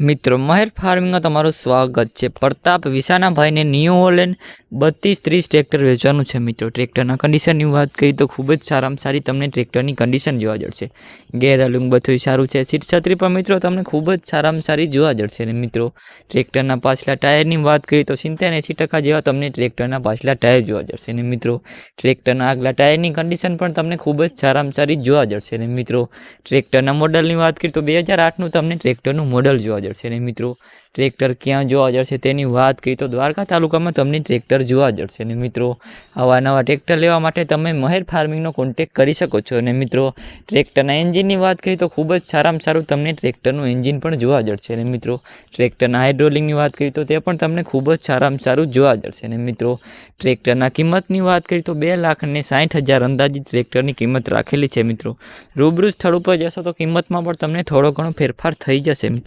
મિત્રો મહેર ફાર્મિંગમાં તમારું સ્વાગત છે. પ્રતાપ વિસાનાભાઈને ન્યૂ હોલેન્ડ બત્રીસ ત્રીસ ટ્રેક્ટર વેચવાનું છે મિત્રો. ટ્રેક્ટરના કન્ડિશનની વાત કરી તો ખૂબ જ સારામાં સારી તમને ટ્રેક્ટરની કન્ડિશન જોવા જશે ગેરલુંગ બધું સારું છે. સીટ છત્રી પણ મિત્રો તમને ખૂબ જ સારામાં સારી જોવા જશે અને મિત્રો. ટ્રેક્ટરના પાછલા ટાયરની વાત કરી તો સિત્તેર એંસી ટકા જેવા તમને ટ્રેક્ટરના પાછલા ટાયર જોવા જશે અને મિત્રો. ટ્રેક્ટરના આગલા ટાયરની કન્ડિશન પણ તમને ખૂબ જ સારામાં સારી જોવા જશે અને મિત્રો. ટ્રેક્ટરના મોડલની વાત કરી તો બે હજાર આઠનું તમને ટ્રેક્ટરનું મોડલ જોવા જશે અને મિત્રો. ટ્રેક્ટર ક્યાં જોવા જશે તેની વાત કરી તો દ્વારકા તાલુકામાં તમને ટ્રેક્ટર જોવા જશે અને મિત્રો, આવા નવા ટ્રેક્ટર લેવા માટે તમે મહેર ફાર્મિંગનો કોન્ટેક કરી શકો છો. અને મિત્રો, ટ્રેક્ટરના એન્જિનની વાત કરીએ તો ખૂબ જ સારામાં સારું તમને ટ્રેક્ટરનું એન્જિન પણ જોવા જશે અને મિત્રો, ટ્રેક્ટરના હાઇડ્રોલિંગની વાત કરીએ તો તે પણ તમને ખૂબ જ સારામાં સારું જોવા જશે અને મિત્રો, ટ્રેક્ટરના કિંમતની વાત કરીએ તો બે લાખ અને સાઠ હજાર અંદાજિત ટ્રેક્ટરની કિંમત રાખેલી છે. મિત્રો, રૂબરૂ સ્થળ ઉપર જશો તો કિંમતમાં પણ તમને થોડો ઘણો ફેરફાર થઈ જશે. મિત્રો